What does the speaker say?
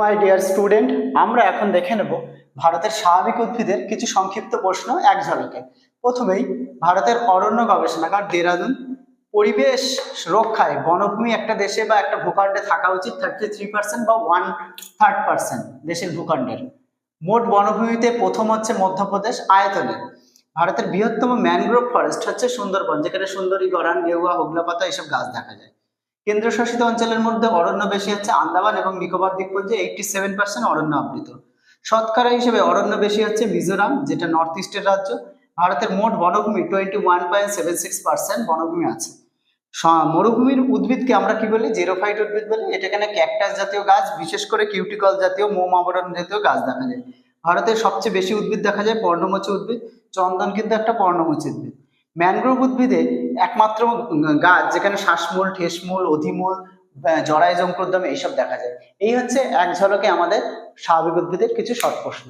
My dear student আমরা এখন দেখে নেব ভারতের স্বাভাবিক উদ্ভিদের কিছু সংক্ষিপ্ত প্রশ্ন এক ঝলকে। প্রথমেই ভারতের অরণ্য গবেষণাগার দেরাদুন, পরিবেশ রক্ষায় বনভূমি একটা দেশে বা একটা ভূখণ্ডে থাকা উচিত থার্টি থ্রি পার্সেন্ট বা ওয়ান থার্ড পার্সেন্ট দেশের ভূখণ্ডের। মোট বনভূমিতে প্রথম হচ্ছে মধ্যপ্রদেশ, আয়তনে। ভারতের বৃহত্তম ম্যানগ্রোভ ফরেস্ট হচ্ছে সুন্দরবন, যেখানে সুন্দরী গরান গেউয়া হোগলা পাতা এসব গাছ দেখা যায়। কেন্দ্রশাসিত অঞ্চলের মধ্যে অরণ্য বেশি হচ্ছে আন্দামান এবং নিকোবর দ্বীপপুঞ্জে এইটটি সেভেন পার্সেন্ট অরণ্য আবৃত। শতকরা হিসেবে অরণ্য বেশি হচ্ছে মিজোরাম, যেটা নর্থ ইস্টের রাজ্য। ভারতের মোট বনভূমি twenty one point seven six percent বনভূমি আছে। মরুভূমির উদ্ভিদকে আমরা কি বলি? জেরোফাইট উদ্ভিদ বলি। এটা এখানে ক্যাকটাস জাতীয় গাছ, বিশেষ করে কিউটিকল জাতীয়, মোম আবরণ জাতীয় গাছ দেখা যায়। ভারতের সবচেয়ে বেশি উদ্ভিদ দেখা যায় পর্ণমোচী উদ্ভিদ। চন্দন কিন্তু একটা পর্ণমোচী উদ্ভিদ। ম্যানগ্রোভ উদ্ভিদে একমাত্র গাছ যেখানে শ্বাসমূল, ঠেসমূল, অধিমূল জরায় জঙ্কুরদম এইসব দেখা যায়। এই হচ্ছে এক ঝলকে আমাদের স্বাভাবিক উদ্ভিদের কিছু সৎ প্রশ্ন।